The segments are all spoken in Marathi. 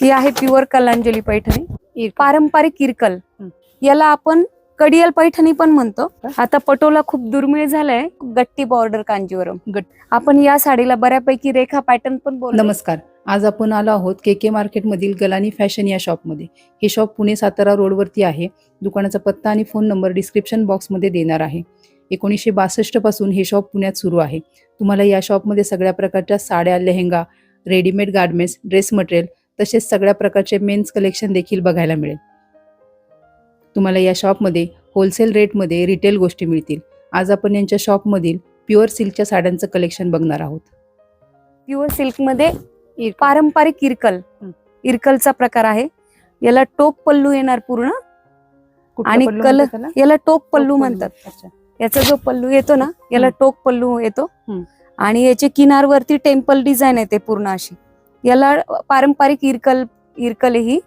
ही आहे प्युअर कलांजली पैठणी. पारंपरिक इरकल. याला आपण कडियल पैठणी पण म्हणतो. आता पटोला खूप दुर्मिळ झालाय. गट्टी बॉर्डर कांजीवरम. आपण या साडीला बऱ्यापैकी रेखा पॅटर्न पण बोल नमस्कार. आज आपण आलो आहोत के के मार्केटमधील गलानी फॅशन या शॉपमध्ये हे शॉप पुणे सातारा रोडवरती आहे. दुकानाचा पत्ता आणि फोन नंबर डिस्क्रिप्शन बॉक्समध्ये देणार आहे. एकोणीसशे बासष्टपासून हे शॉप पुण्यात सुरू आहे. तुम्हाला या शॉपमध्ये सगळ्या प्रकारच्या साड्या lehenga readymade garments dress material तसेच सगळ्या प्रकारचे मेन्स कलेक्शन देखील बघायला मिळेल. तुम्हाला या शॉपमध्ये होलसेल रेटमध्ये रिटेल गोष्टी मिळतील. आज आपण यांच्या शॉपमधील प्युअर सिल्कच्या साड्यांचं कलेक्शन बघणार आहोत. प्युअर सिल्कमध्ये पारंपरिक इरकल. इरकलचा प्रकार आहे. याला टोक पल्लू येणार पूर्ण. आणि कल-? याला टोक पल्लू म्हणतात. याचा जो पल्लू येतो ना याला. टोक पल्लू येतो. आणि याचे किनारवरती टेम्पल डिझाईन येते पूर्ण अशी. याला पारंपरिक इरकल इरकल ही.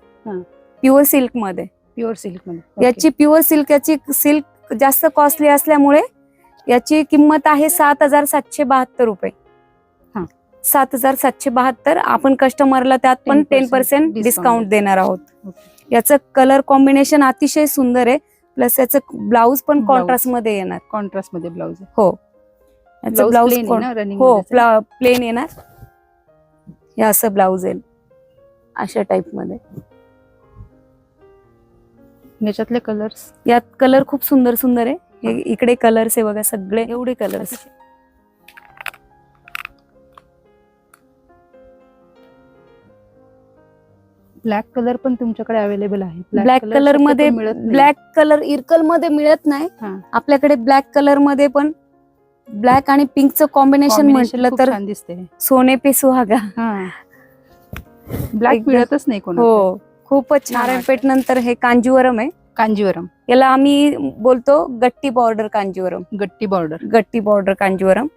प्युअर सिल्कमध्ये. प्युअर सिल्कमध्ये. याची प्युअर सिल्क याची सिल्क जास्त कॉस्टली असल्यामुळे याची किंमत आहे सात हजार सातशे बहात्तर रुपये. हा. सात हजार सातशे बहात्तर आपण कस्टमरला त्यात पण 10% टेन पर्सेंट डिस्काउंट देणार आहोत. याचं कलर कॉम्बिनेशन अतिशय सुंदर आहे. प्लस याचं ब्लाऊज पण. कॉन्ट्रास्टमध्ये येणार. कॉन्ट्रास्टमध्ये ब्लाउज हो. याचं ब्लाऊज हो प्लेन येणार. हे असं ब्लाऊज येईल. अशा टाइपमध्ये. याच्यातले कलर्स यात कलर खूप सुंदर सुंदर आहे. हे इकडे कलर्स आहे बघा सगळे. एवढे कलर्स ब्लॅक कलर पण तुमच्याकडे अवेलेबल आहे. ब्लॅक कलरमध्ये मिळत. ब्लॅक कलर इरकलमध्ये मिळत नाही. आपल्याकडे ब्लॅक कलरमध्ये पण ब्लॅक आणि पिंकचं कॉम्बिनेशन म्हटलं तर दिसते. सोने पे सुहागा ब्लॅक मिळतच नाही कोण हो खूपच छान नारायणपेठ नंतर हे कांजीवरम आहे. कांजीवरम. याला आम्ही बोलतो गट्टी बॉर्डर कांजीवरम. गट्टी बॉर्डर. गट्टी बॉर्डर कांजीवरम.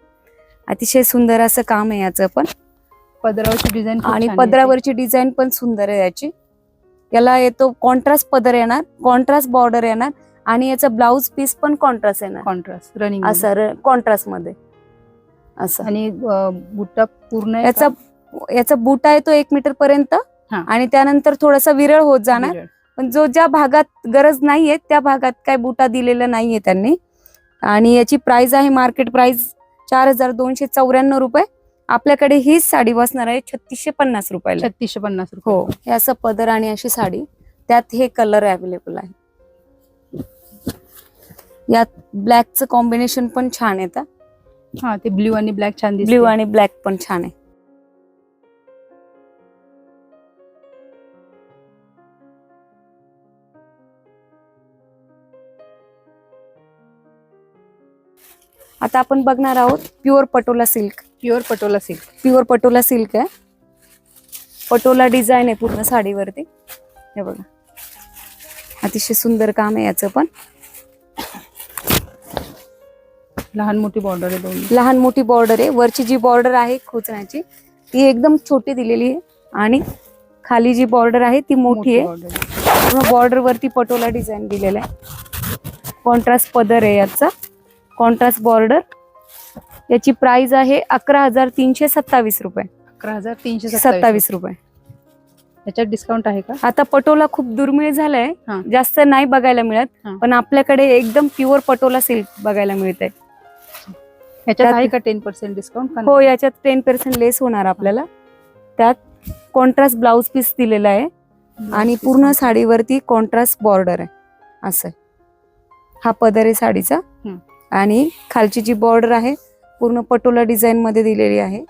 अतिशय सुंदर असं काम आहे याचं पण. पदरावरची डिझाईन आणि पदरावरची डिझाईन पण सुंदर आहे याची. याला येतो कॉन्ट्रास्ट पदर येणार कॉन्ट्रास्ट बॉर्डर येणार. आणि याचं ब्लाऊज पीस पण कॉन्ट्रास्ट येणार. कॉन्ट्रास्ट रनिंग असं कॉन्ट्रास्टमध्ये. असं. आणि अं, बुट्टा पूर्ण आहे याचा? याचा बुटा येतो एक मीटर पर्यंत हा. आणि त्यानंतर थोडासा विरळ होत जाणार. पण जो ज्या भागात गरज नाहीये त्या भागात काय बुटा दिलेला नाहीये त्यांनी. आणि याची प्राइस आहे मार्केट प्राइस चार हजार दोनशे चौऱ्याण्णव रुपये. आपल्याकडे हीच साडी बसणार आहे छत्तीसशे पन्नास रुपयाला. छत्तीसशे पन्नास रुपये. हो हे असं पदर आणि अशी साडी. त्यात हे कलर अवेलेबल आहे. यात ब्लॅकचं कॉम्बिनेशन पण छान येतं हा ते ब्ल्यू आणि ब्लॅक छान ब्ल्यू आणि ब्लॅक पण छान आहे. आता आपण बघणार आहोत pure patola silk pure patola silk pure patola silk आहे. पटोला डिझाईन आहे पूर्ण साडीवरती. हे बघा. अतिशय सुंदर काम आहे याचं पण. लहान मोठी बॉर्डर आहे दोन लहान मोठी बॉर्डर आहे. वरची जी बॉर्डर आहे खोचण्याची ती एकदम छोटी दिलेली आहे. आणि खाली जी बॉर्डर आहे ती मोठी आहे. बॉर्डर वरती पटोला डिझाईन दिलेला आहे. कॉन्ट्रास्ट पदर आहे याचा. कॉन्ट्रास्ट बॉर्डर याची प्राइस आहे अकरा हजार तीनशे सत्तावीस रुपये. अकरा हजार तीनशे सत्तावीस. रुपये. याच्यात डिस्काउंट आहे का? आता पटोला खूप दुर्मिळ झालाय. जास्त नाही बघायला मिळत. पण आपल्याकडे एकदम प्युअर पटोला सिल्क बघायला मिळत आहे याच्यात आहे का टेन पर्सेंट डिस्काउंट हो याच्यात टेन पर्सेंट लेस होणार आपल्याला. त्यात कॉन्ट्रास्ट ब्लाउज पीस दिलेला आहे. आणि पूर्ण साडीवरती कॉन्ट्रास्ट बॉर्डर आहे. असं आहे. हा पदर आहे साडीचा. हम्म. आणि खालची जी बॉर्डर आहे पूर्ण पटोला डिझाईन मध्ये दिलेली आहे.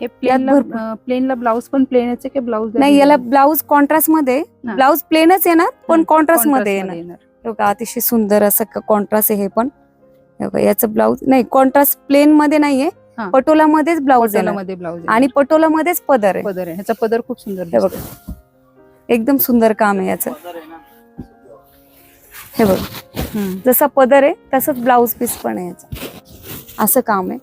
हे प्लेनला भरपूर- प्लेनला ब्लाऊज पण प्लेनच आहे की ब्लाऊज नाही याला ब्लाऊज कॉन्ट्रास्टमध्ये. हा. ब्लाऊज प्लेनच येणार पण कॉन्ट्रास्टमध्ये येणार. बघा अतिशय सुंदर असं कॉन्ट्रास्ट आहे हे पण. हे याचं ब्लाऊज नाही कॉन्ट्रास्ट प्लेन मध्ये नाहीये हा. पटोला मध्येच ब्लाऊजमध्ये ब्लाऊज आणि पटोला मध्येच पदर आहे. पदर आहे. ह्याचा पदर खूप सुंदर हे. बघा. एकदम सुंदर काम आहे याचं. हे बघ. जसा पदर आहे तसंच ब्लाऊज पीस पण आहे याचं. असं काम आहे.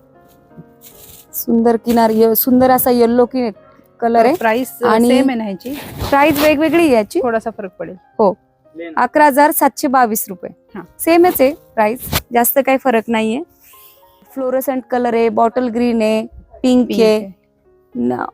सुंदर किनार सुंदर असा येल्लो की कलर आहे. प्राइस आणि- प्राइस वेगवेगळी याची. थोडासा फरक पडेल. अकरा हजार सातशे बावीस रुपये. सेमच आहे प्राइस जास्त काही फरक नाहीये फ्लोरोसंट कलर आहे बॉटल ग्रीन आहे पिंक आहे.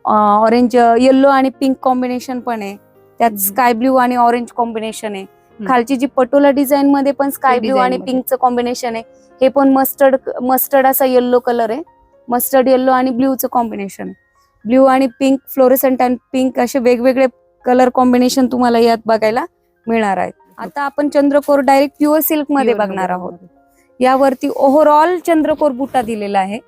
ऑरेंज येल्लो आणि पिंक कॉम्बिनेशन पण आहे त्यात. स्काय ब्ल्यू आणि ऑरेंज कॉम्बिनेशन आहे. खालची जी पटोला डिझाईन मध्ये पण स्काय ब्ल्यू आणि. पिंकचं कॉम्बिनेशन आहे हे पण मस्टर्ड मस्टर्ड असा येल्लो कलर आहे मस्टर्ड येल्लो आणि ब्ल्यूचं कॉम्बिनेशन आहे ब्ल्यू आणि पिंक फ्लोरेसंट आणि पिंक असे वेगवेगळे कलर कॉम्बिनेशन तुम्हाला यात बघायला मिळणार आहेत. आता आपण चंद्रकोर डायरेक्ट प्युअर सिल्कमध्ये बघणार आहोत. यावरती ओव्हरऑल चंद्रकोर बुटा दिलेला आहे.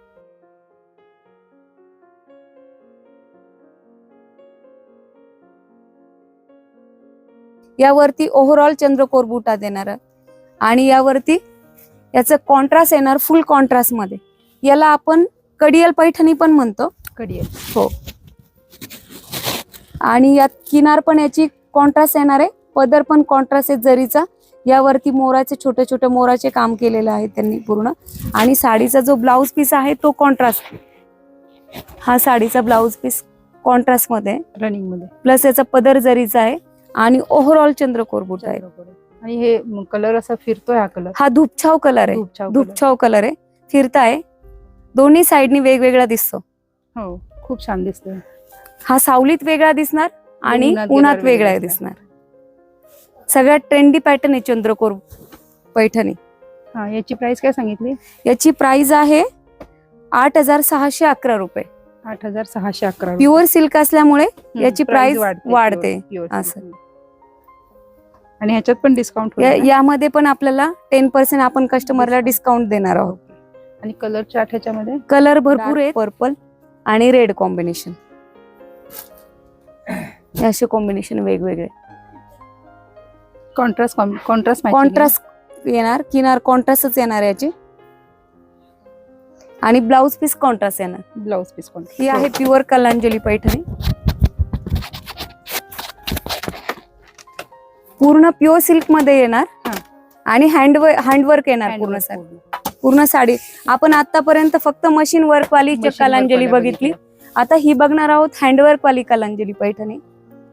यावरती ओव्हरऑल चंद्रकोर बुटा देणार. आणि यावरती याचं कॉन्ट्रास्ट येणार फुल कॉन्ट्रास्टमध्ये. याला आपण कडियल पैठणी पण म्हणतो. कडी आहे. हो. आणि यात किनार पण याची कॉन्ट्रास्ट येणार आहे. पदर पण कॉन्ट्रास्ट आहे जरीचा. यावरती मोराचे छोटे छोटे मोराचे काम केलेलं आहे त्यांनी पूर्ण. आणि साडीचा जो ब्लाउज पीस आहे तो कॉन्ट्रास्ट हा साडीचा ब्लाउज पीस कॉन्ट्रास्टमध्ये रनिंगमध्ये. प्लस याचा पदर जरीचा आहे आणि ओव्हरऑल चंद्रकोर बुट आहे. आणि हे कलर असा फिरतोय हा कलर हा धुपछाव कलर आहे. धूपछाव कलर आहे. फिरताय. दोन्ही साईडनी वेगवेगळा दिसतो. हो खूप छान दिसतोय. हा सावलीत वेगळा दिसणार आणि उन्हात वेगळा दिसणार. सगळ्यात ट्रेंडी पॅटर्न आहे चंद्रकोर पैठणी. हा याची प्राइस काय सांगितली? याची प्राइस आहे आठ हजार सहाशे अकरा रुपये. आठ हजार सहाशे अकरा. प्युअर सिल्क असल्यामुळे याची price वाढते. असं. आणि ह्याच्यात पण डिस्काउंट यामध्ये पण आपल्याला टेन पर्सेंट आपण कस्टमरला डिस्काउंट देणार आहोत. आणि कलर चार्ट ह्याच्यामध्ये? कलर भरपूर आहेत. पर्पल आणि रेड कॉम्बिनेशन असे कॉम्बिनेशन वेगवेगळे. कॉन्ट्रास्ट कॉन्ट्रास्ट कॉन्ट्रास्ट येणार किनार कॉन्ट्रास्टच येणार याची. आणि ब्लाउज पीस कॉन्ट्रास्ट येणार. ब्लाउज पीस पण ही आहे प्युअर कलांजली पैठणी. पूर्ण प्युअर सिल्कमध्ये येणार. आणि हँड हँडवर्क येणार पूर्ण साडी. पूर्ण. साडी. आपण आतापर्यंत फक्त मशीन वर्क वाली कलांजली बघितली. आता ही बघणार आहोत हँडवर्क वाली कलांजली पैठणी.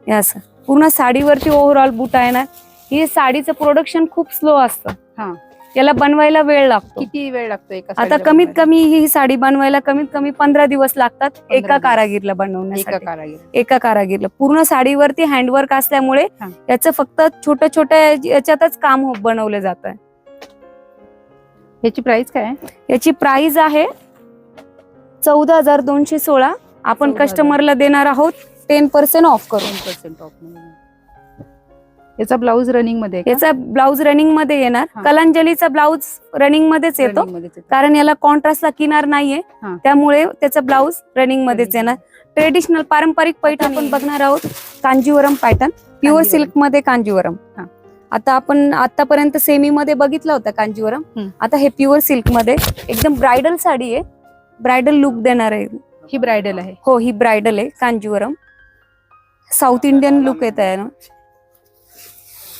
हे असं. पूर्ण साडीवरती ओव्हरऑल बुटा येणार. ही साडीचं प्रोडक्शन खूप स्लो असतं हा. याला बनवायला वेळ लागतो किती वेळ लागतो एका आता कमीत? कमी ही साडी बनवायला कमीत कमी पंधरा दिवस लागतात एका. कारागीरला कारागीर एका कारागीरला पूर्ण साडीवरती हँडवर्क असल्यामुळे. याचं फक्त छोट्या छोट्या याच्यातच काम हो- बनवलं जात आहे ह्याची प्राइस काय? याची प्राइस आहे चौदा हजार दोनशे सोळा आपण 14,000. कस्टमरला देणार आहोत टेन पर्सेंट ऑफ करून 10% off मध्ये. याचा ब्लाऊज रनिंगमध्ये? याचा ब्लाउज रनिंगमध्ये येणार. कलांजलीचा ब्लाउज रनिंग मध्येच येतो. कारण याला कॉन्ट्रास्टला किनार नाहीये. त्यामुळे त्याचा ब्लाउज रनिंग मध्येच. येणार ट्रेडिशनल पारंपरिक पैठण आपण बघणार आहोत कांजीवरम पॅटर्न प्युअर. सिल्कमध्ये कांजीवरम. आता आपण आतापर्यंत सेमी मध्ये बघितलं होतं कांजीवरम. आता हे प्युअर सिल्कमध्ये एकदम ब्रायडल साडी आहे ब्रायडल लुक देणार आहे ही ब्रायडल आहे हो ही ब्रायडल आहे कांजीवरम साऊथ इंडियन लुक येत आहे ना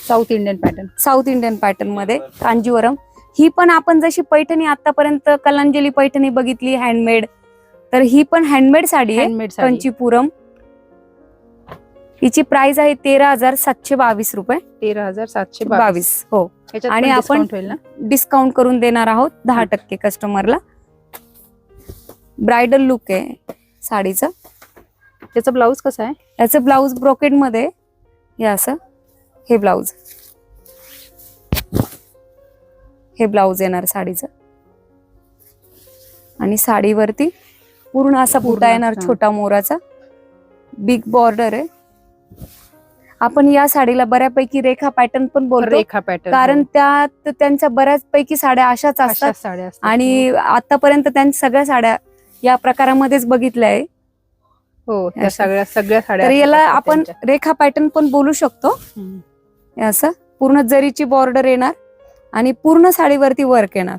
South Indian pattern. South Indian पॅटर्नमध्ये कांजीवरम. ही पण आपण जशी पैठणी आतापर्यंत कलांजली पैठणी बघितली हँडमेड तर ही पण हँडमेड साडी आहे हँडमेड साडी. कंचीपुरम. हिची प्राइस आहे तेरा हजार सातशे बावीस रुपये. तेरा हजार सातशे बावीस. हो. आणि पण आपण- डिस्काउंट करून देणार आहोत दहा टक्के कस्टमरला ब्रायडल लुक आहे साडीचं. त्याचा ब्लाऊज कसा आहे? याचं ब्लाऊज ब्रोकेडमध्ये. हे असं. हे ब्लाऊज. हे ब्लाऊज येणार साडीचं. आणि साडीवरती पूर्ण असा बुटा येणार. छोटा मोराचा. बिग बॉर्डर आहे. आपण या साडीला बऱ्यापैकी रेखा पॅटर्न पण बोलतो. रेखा पॅटर्न कारण त्यात त्यांच्या बऱ्याचपैकी साड्या अशाच असतात. आणि आतापर्यंत त्यांच्या सगळ्या साड्या या प्रकारामध्येच बघितल्या आहे हो. सगळ्या सगळ्या साड्या याला आपण. रेखा पॅटर्न पण बोलू शकतो. हे असं? पूर्ण जरीची बॉर्डर येणार आणि पूर्ण साडीवरती वर्क येणार.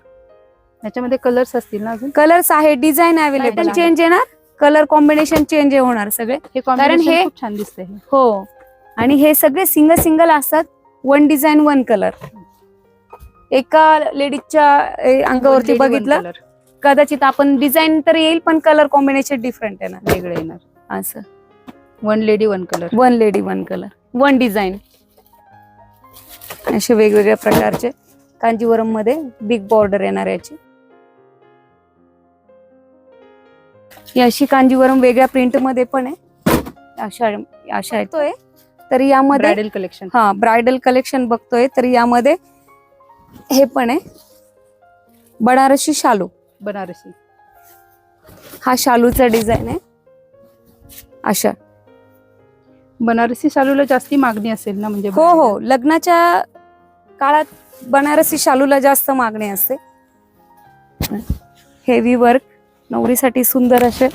याच्यामध्ये कलर्स असतील ना अजून? कलर्स आहे डिझाईन अवेलेबल. चेंज येणार? कलर कॉम्बिनेशन चेंज होणार सगळे. हे कारण हे- छान दिसतंय हे. आणि हे सगळे सिंगल सिंगल असतात. वन डिझाईन वन कलर एका लेडीजच्या अंगावरती बघितलं कदाचित आपण डिझाईन तर येईल पण कलर कॉम्बिनेशन डिफरंट येणार. वेगळं येणार. असं. One lady one colour one lady one colour one design असे वेगवेगळ्या प्रकारचे कांजीवरममध्ये बिग बॉर्डर येणार याची. ही अशी कांजीवरम वेगळ्या प्रिंटमध्ये पण आहे. अशा अशा येतोय. तर यामध्ये ब्रायडल कलेक्शन हा ब्रायडल कलेक्शन बघतोय. तर यामध्ये हे पण आहे. बनारसी शालू. बनारसी. हा शालूचा डिझाईन आहे. अशा. बनारसी शालूला जास्ती मागणी असेल ना म्हणजे हो हो. लग्नाच्या काळात बनारसी शालूला जास्त मागणी असते. हेवी वर्क नवरीसाठी सुंदर असे.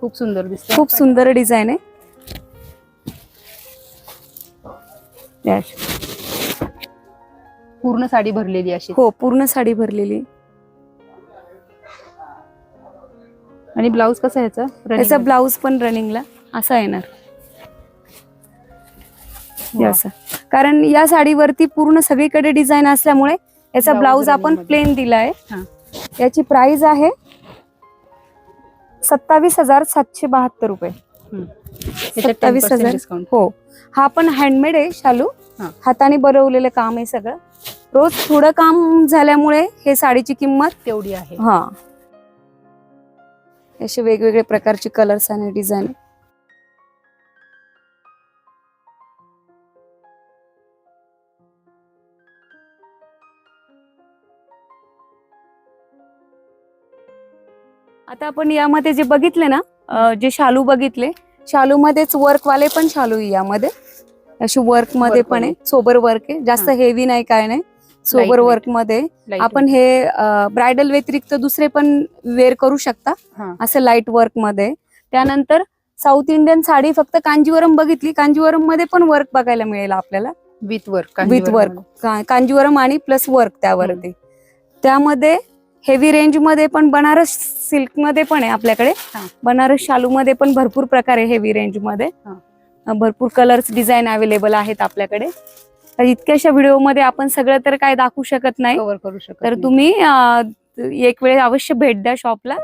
खूप सुंदर दिसत खूप सुंदर डिझाईन आहे. पूर्ण साडी भरलेली अशी. हो पूर्ण साडी भरलेली. आणि ब्लाऊज कसा याचा? Running? ब्लाऊज पण रनिंगला असा येणार. कारण या साडीवरती पूर्ण सगळीकडे डिझाईन असल्यामुळे याचा ब्लाऊज आपण. प्लेन दिलाय. याची प्राइस आहे सत्तावीस हजार सातशे बहात्तर रुपये. सत्तावीस 10% हजार. डिस्काउंट हो. हा पण हँडमेड आहे शालू. हाताने बनवलेलं काम आहे सगळं. रोज थोडं काम झाल्यामुळे हे साडीची किंमत तेवढी आहे. हा. असे वेगवेगळे प्रकारचे कलर्स आणि डिझाईन आता आपण यामध्ये जे बघितले ना जे शालू बघितले शालू मध्येच वर्क वाले पण शालू आहे यामध्ये. अशी वर्कमध्ये पण आहे. सोबर वर्क आहे. जास्त. हेवी नाही काय नाही. सोबर. वर्कमध्ये आपण हे ब्रायडल व्यतिरिक्त दुसरे पण वेअर करू शकता. असं लाइट वर्कमध्ये त्यानंतर साऊथ इंडियन साडी फक्त कांजीवरम बघितली. कांजीवरममध्ये पण वर्क बघायला मिळेल आपल्याला. With work with work Kanjeevaram आणि प्लस वर्क त्यावरती. त्यामध्ये हेवी रेंजमध्ये पण बनारस सिल्कमध्ये पण आहे आपल्याकडे. हा. बनारस शालू मध्ये पण भरपूर प्रकार आहे हेवी रेंजमध्ये. हा. भरपूर कलर्स डिझाईन अवेलेबल आहेत आपल्याकडे. तर इतक्याशा व्हिडिओमध्ये आपण सगळं तर काय दाखवू शकत नाही. कव्हर करू शकतो तर तुम्ही एक वेळ अवश्य भेट द्या शॉपला